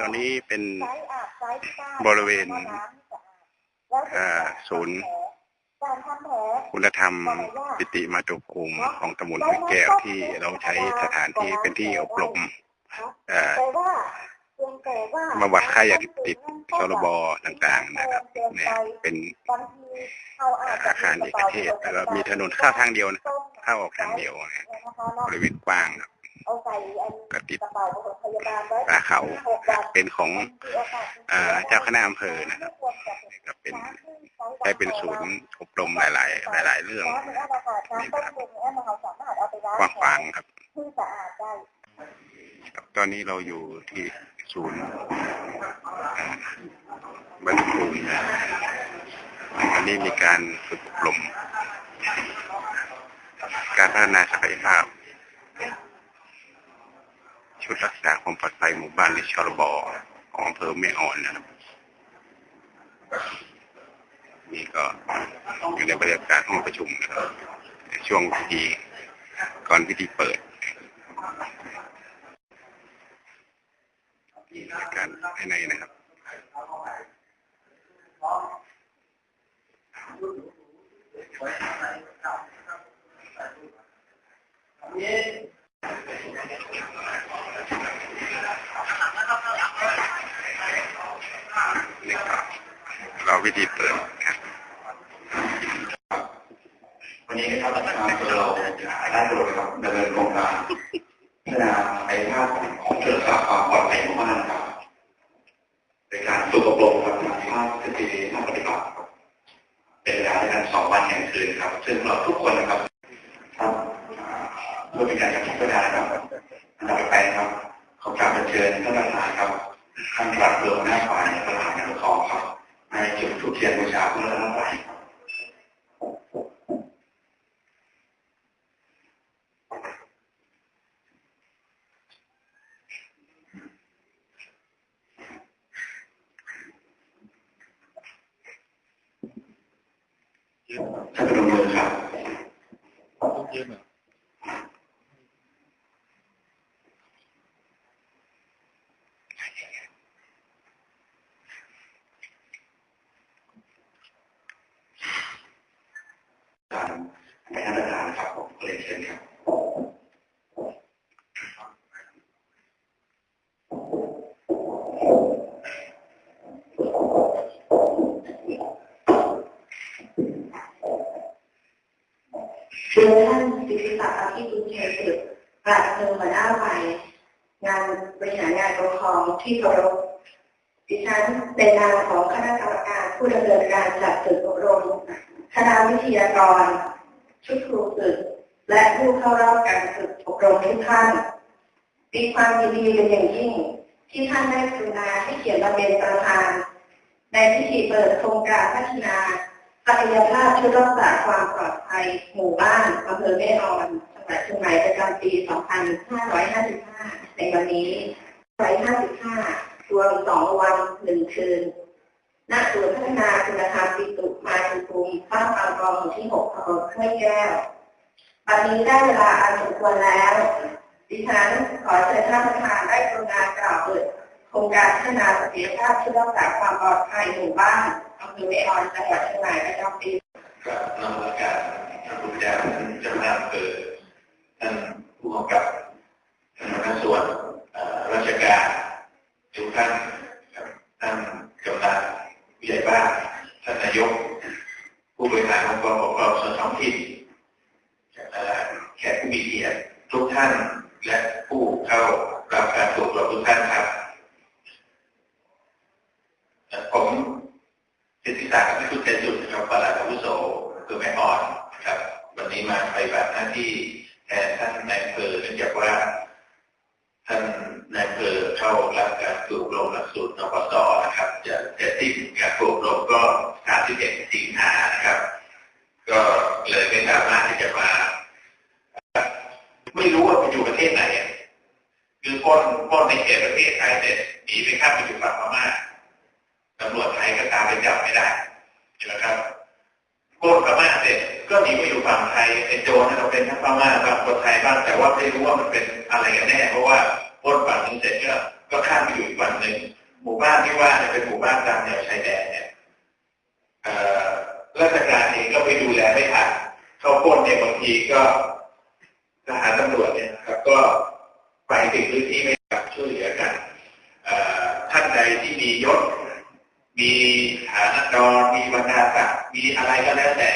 ตอนนี้เป็นใช้อาบใช้ที่บ้านบริเวณพาะน้ำสะอาดแล้วอ่าศูนย์การทำแผลคุณธรรมปิติมาตุภูมิของตำบลห้วยแก้วที่เราใช้สถานที่เป็นที่อบรมเอ่อแต่ว่าเพียงแต่ว่าบำบัดค่ายาเสพติดชลบต่างๆนะครับ เนี่ยเป็นบางทีเอาอาจจะอาคารเอกเทศแล้วก็มีถนนเข้าทางเดียวนะเข้าออกทางเดียวนะบริเวณกว้างครับเอาใส่อัน ก็ติดกระเป๋าปฐมพยาบาลไว้ป่าเขาเป็นของอ่าเจ้าคณะอำเภอนะครับก็เป็นใช้เป็นศูนย์อบรมหลาย ๆ หลาย ๆ เรื่องน้ำในอาคารน้ำต้มเย็นเนี่ยเราสามารถเอาไปล้างกว้างขวางครับที่สะอาดได้ครับตอนนี้เราอยู่ที่ศูนย์อ่าบรรทุกนะวันนี้มีการฝึกอบรม การพัฒนาศักยภาพ ชุดรักษาความปลอดภัยหมู่บ้านในชลบของอำเภอแม่อ่อนนะครับนี่ก็อยู่ในบรรยากาศห้องประชุมนะครับในช่วงพิธีก่อนพิธีเปิดนี่บรรยากาศภายในนะครับนี่ครับเราวิธีเปิดครับ วันนี้นะครับทางอำเภอเราได้โดยครับดำเนินโครงการพัฒนาในภาคของเรื่องความปลอดภัยของบ้านครับในการฝึกอบรมครับในภาคทฤษฎีภาคปฏิบัติครับเป็นเวลาในการสองวันแห่ง คืนครับซึ่งเราทุกคนนะครับ ครับอ่าเพื่อเป็นการจัดกิจกรรมครับอันดับไปครับขอกราบเชิญท่านประธานครับท่านปลัดเรือหน้าฝ่ายประธานการปกครองครับในจุดทุกเทียนบูชาเพื่อท่านประธานครับ ตามไปท่านประธานครับผมเรียนเชิญครับ เชิญท่านศิริศักดิ์อภิบุญชัยสืบปราชญ์เมืองหัวหน้าฝ่ายงานบริหารงานปกครองที่เคารพดิฉันเป็นนามของคณะกรรมการผู้ดำเนินการจัดฝึกอบรมคณะวิทยากร ชุดครูฝึก และผู้เข้ารับการฝึกอบรมทุกท่านมีความยินดีเป็นอย่างยิ่ง ที่ท่านได้กรุณาให้เกียรติมาเป็นประธาน ในพิธีเปิดโครงการพัฒนา ศักยภาพชุดรักษาความปลอดภัยหมู่บ้านอำเภอแม่ออนจังหวัดเชียงใหม่ประจำปี 2555 ในวันนี้155รวม2วัน 1 คืน ณ ศูนย์พัฒนาคุณธรรมปิตุมาตุภูมิบ้านบางกองหมู่ที่6ตำบลห้วยแก้ววันนี้ได้เวลาอันสมควรแล้ว ดิฉันขอเชิญท่านประธานได้กรุณากล่าวเปิดโครงการพัฒนาศักยภาพชุดรักษาความปลอดภัยหมู่บ้าน อำเภอแม่ออนจังหวัดเชียงใหม่ประจำปีกับนำราการท่านผู้บริหารท่านเจ้าหน้าที่อำเภอท่านผู้กำกับท่านหัวหน้าส่วนราชการทุกท่านท่านกำนันผู้ใหญ่บ้านท่านนายก ผู้บริหารองค์กรปกครองส่วนท้องถิ่นเอ่อแขกผู้มีเกียรติทุกท่านและผู้เข้ารับการฝึกอบรมทุกท่านครับเอ่อผม ศักดิ์พิพุทธจุดนะครับปลัดอาวุโสคือแม่อ่อนนะครับ วันนี้มาปฏิบัติหน้าที่แทนท่านนายเภอเนื่องจากว่า ท่านนายเภอเข้ารับการฝึกอบรมหลักสูตรนปสนะครับ จะเสร็จสิ้นการฝึกอบรมก็31สิงหานะครับ ก็เลยไม่สามารถที่จะมา ไม่รู้ว่าไปอยู่ประเทศไหนคือปล้นปล้นในเขตประเทศไทยเสร็จหนีไปข้ามไปอยู่ฝั่งพม่า ตำรวจไทยก็ตามไปจับไม่ได้ใช่ไหมครับโกนพม่าเสร็จก็หนีไปอยู่ฝั่งไทยไอ้โจรนั่นเราเป็นทั้งพม่าบ้างคนไทยบ้างแต่ว่าไม่รู้ว่ามันเป็นอะไรกันแน่ เพราะว่าปพ้นฝั่งนึงเสร็จก็ก็ข้ามไปอยู่อีกฝั่งหนึ่งหมู่บ้านที่ว่าเนี่ยเป็นหมู่บ้านตามแนวชายแดนเนี่ยราชการเองก็ไปดูแลไม่ทันเขาพ้นเนี่ยบางทีก็ทหารตำรวจเนี่ยนะครับ ก็ไปถึงพื้นที่ไม่กลับช่วยเหลือกันเอ่อท่านใดที่มียศ มีฐานะ ดรมีบรรดาศักดิ์มีอะไรก็แล้วแต่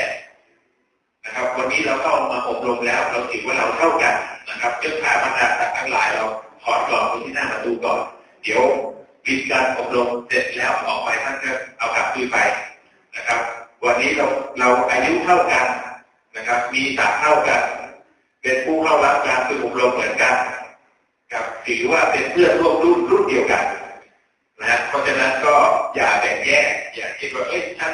นะครับ วันนี้เราเข้ามาอบรมแล้ว เราถือว่าเราเท่ากันนะครับเรื่องขาบรรดาศักดิ์ทั้งหลายเราถอดกรอบไว้ที่หน้าประตูก่อน เดี๋ยวปิดการอบรมเสร็จแล้วออกไปท่านก็เอากลับคืนไปนะครับ วันนี้เราเราอายุเท่ากันนะครับ มีศักดิ์เท่ากัน เป็นผู้เข้ารับการฝึกอบรมเหมือนกันครับถือว่าเป็นเพื่อนร่วมรุ่นรุ่นเดียวกัน นะเพราะฉะนั้นก็อย่าแบ่งแยก อย่าคิดว่าเอ้ยฉัน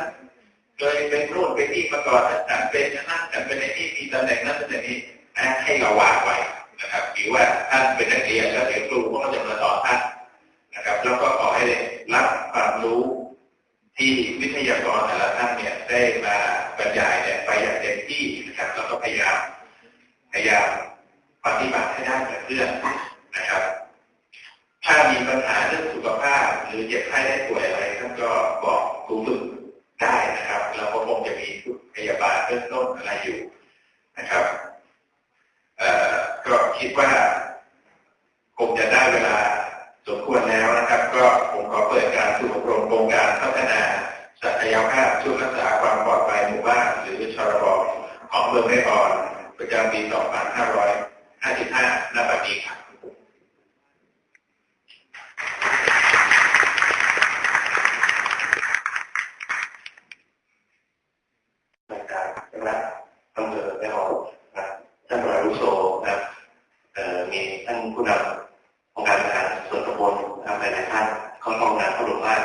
เคยเป็นนู่นเป็นนี่มาก่อนฉันเป็นฉันนั่นฉันเป็นไอ้นี่มีตำแหน่งนั้นตำแหน่งนี้นะให้เราวางไว้นะครับถือว่าท่านเป็นนักเรียนแล้วเดี๋ยวครูก็จะมาสอนท่านนะครับ แล้วก็ขอให้รับความรู้ที่วิทยากรแต่ละท่านเนี่ยได้มาบรรยายเนี่ยไปอย่างเต็มที่นะครับแล้วก็พยายามพยายามปฏิบัติให้ได้เหมือนเพื่อนนะครับ ถ้ามีปัญหาเรื่อง หรือเจ็บไข้ได้ป่วยอะไรท่านก็บอกครูฝึกได้นะครับเราก็คงจะมีพยาบาลเบื้องต้นอะไรอยู่นะครับก็คิดว่าคงจะได้เวลาสมควรแล้วนะครับ ก็ผมขอเปิดการฝึกอบรมโครงการพัฒนาศักยภาพช่วยรักษาความปลอดภัยหมู่บ้านหรือชรบของเมืองแม่อ่อนประจำปี 2555ณบัดนี้ครับนะครับสำหรับอำเภอแม่ฮ่องนะครับท่านประหลัดอาวุโสนะครับเอ่อมีท่านผู้นำองค์การบริหารส่วนตำบลนะครับ หลายๆท่านเขาร่วมงานเข้าร่วมาน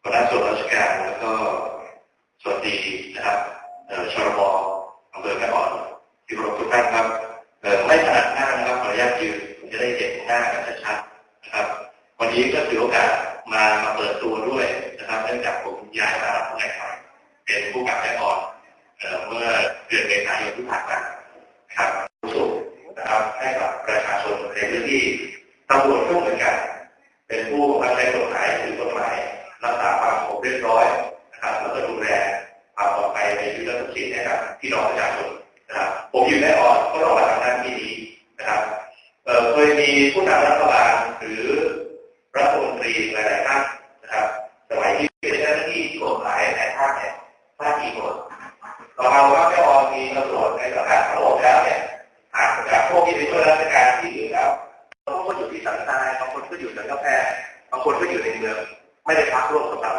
หัวหน้าส่วนราชการแล้วก็สวัสดีนะครับเอ่อชรบอำเภอแม่อ่อนที่ครพทุกท่านครับไม่ถนัดหน้านะครับขออนุญาตยืนผมจะได้เห็นหน้ากันชัดๆนะครับ วันนี้ก็ถือโอกาสมามาเปิดตัวด้วยนะครับเนื่องจากผมย้ายมารับตำแหน่งใหม่เป็นผู้กำกับแม่อ่อนเมื่อเดือนเมษายนที่ผ่านมาครับผู้สูงนะครับให้กับประชาชนในพื้นที่ตำรวจก็เหมือนกัน เป็นผู้บังคับใช้กฎหมายถือกฎหมายรักษาความสงบเรียบร้อยนะครับแล้วก็ดูแลความปลอดภัยในชีวิตและทรัพย์สินให้กับพี่น้องประชาชนนะครับผมอยู่แม่อ่อนก็ต้องมาทำหน้าที่นี้นะครับเคยมีผู้นำรัฐบาลหรือรัฐมนตรีหลายๆท่านนะครับสมัยที่เป็นเจ้าหน้าที่กฎหมายหลายท่านเนี่ยพลาดกี่คนเราเอาว่าไม่ออมีตำรวจในสังกัดทั้ง อยู่สันกาแฟบางคนก็อยู่ในเมือง ไม่ได้พักร่วมกับเรา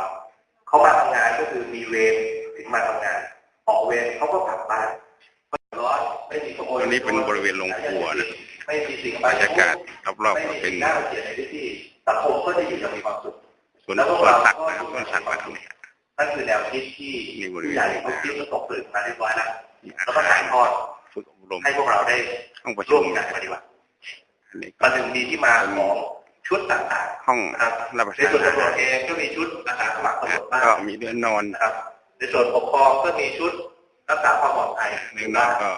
เขามาทำงานก็คือมีเวรถึงมาทำงานออกเวรเขาก็กลับบ้านไม่เดือดร้อนไม่มีขโมยอันนี้เป็นบริเวณโรงครัวนะไม่มีสิ่งบรรยากาศรอบๆไม่ก็มีเป็สิ่นงน่ารังเกียจในพื้นที่สังคมก็จะอยู่อย่างมีความสุขสวนสวนสัตว์นะครับสวนสัตว์มาตรงนี้นั่นคือแนวคิดที่มีบริเวณผู้ใหญ่เขาคิดและตกตื่นมาเรียบร้อยแล้วมีอาแล้วก็คาถ่ารยทอดฝึกอบรมให้พวกเราได้ห้องประร่ชุวมมกันปฏิบัติอันนี้มันถึงมีที่มาของ ชุดต่างห้องๆนะครับรับประในทานส่วนอาตำรวหาจรเองก็มีชุดอาสาสมัครตำรวจบ้านก็มีเรือนนอนนะครับ ในส่วนปกครองก็มีชุดรักษาความปลอดภัยเรือนนอนก็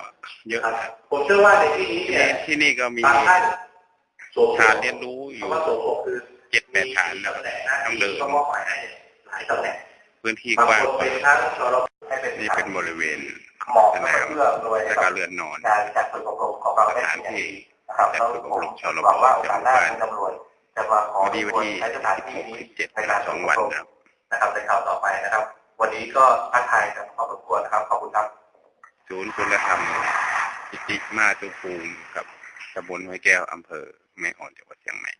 เยอะครับผมเชื่อว่าในที่นี้ที่เนี่ยที่นี่ก็มีบางท่านสวมหมวกฐานเรียนรู้อยู่คำว่าสวมหมวกคือเจ็ดแปดฐานแล้วตำแหน่งหน้าต้องที่เดินก็มอบหมายให้หลายตำแหน่งพื้นที่บางกว้างคนเป็นทั้งชรบให้เป็นนี่เป็นบริเวณเหมาะสกับนามเพื่อโดยแล้วก็เรือนนอนการจัดฝึกอบรมของเราสได้ถานเป็นอย่างที่ดีนะครับจัดแล้วฝึกผอบมรมชลหวังบว่าโอจักางสหหน้าวัดคุณตำรว จจะมาขอพอดีวันที่ใช้สถานที่16นี้17ในการสองวันนะครับนะครับในคราวต่อไปนะครับ วันนี้ก็ทักทายกันพอสมควรนะครับขอบคุณครับศูนย์คุณธรรมกิติมาตุภูมิกับตำบลห้วยแก้วอำเภอแม่อ่อนจังหวัดเชียงใหม่